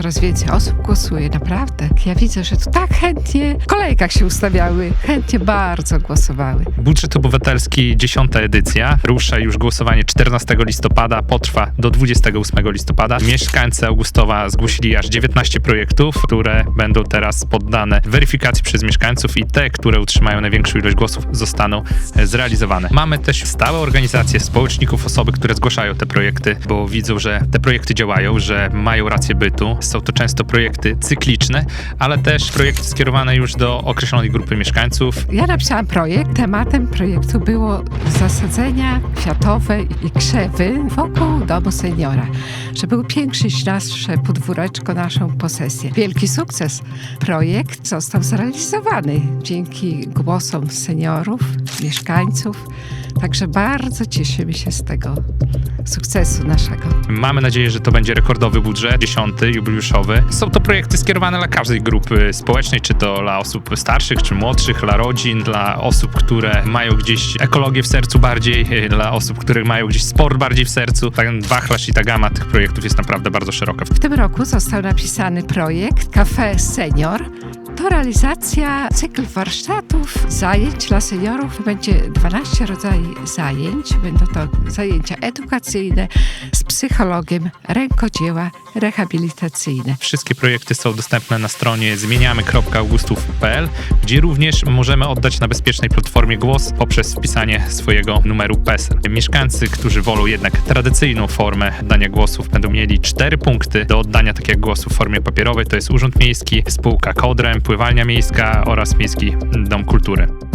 coraz więcej osób głosuje, naprawdę. Ja widzę, że tu tak chętnie w kolejkach się ustawiały, chętnie bardzo głosowały. Budżet obywatelski, dziesiąta edycja. Rusza już głosowanie 14 listopada, potrwa do 28 listopada. Mieszkańcy Augustowa zgłosili aż 19 projektów, które będą teraz poddane weryfikacji przez mieszkańców i te, które utrzymają największą ilość głosów, zostaną e, zrealizowane. Mamy też stałe organizacje społeczników, osoby, które zgłaszają te projekty, bo widzą, że te projekty działają, że mają rację bytu. Są to często projekty cykliczne, ale też projekty skierowane już do określonej grupy mieszkańców. Ja napisałam projekt. Tematem projektu było zasadzenia kwiatowe i krzewy wokół domu seniora, żeby upiększyć nasze podwóreczko, naszą posesję. Wielki sukces. Projekt został zrealizowany dzięki głosom seniorów, mieszkańców. Także bardzo cieszymy się z tego sukcesu naszego. Mamy nadzieję, że to będzie rekordowy budżet, dziesiąty, jubileuszowy. Są to projekty skierowane dla każdej grupy społecznej, czy to dla osób starszych, czy młodszych, dla rodzin, dla osób, które mają gdzieś ekologię w sercu bardziej, e, dla osób, które mają gdzieś sport bardziej w sercu. Ten wachlarz i ta gama tych projektów jest naprawdę bardzo szeroka. W tym roku został napisany projekt Cafe Senior. To realizacja cykl warsztatów, zajęć dla seniorów. Będzie 12 rodzajów zajęć. Będą to zajęcia edukacyjne z psychologiem, rękodzieła, rehabilitacyjne. Wszystkie projekty są dostępne na stronie zmieniamy.augustów.pl, gdzie również możemy oddać na bezpiecznej platformie głos poprzez wpisanie swojego numeru PESEL. Mieszkańcy, którzy wolą jednak tradycyjną formę oddania głosów, będą mieli cztery punkty do oddania takiego głosu w formie papierowej. To jest Urząd Miejski, spółka Kodrem, Pływalnia Miejska oraz Miejski Dom Kultury.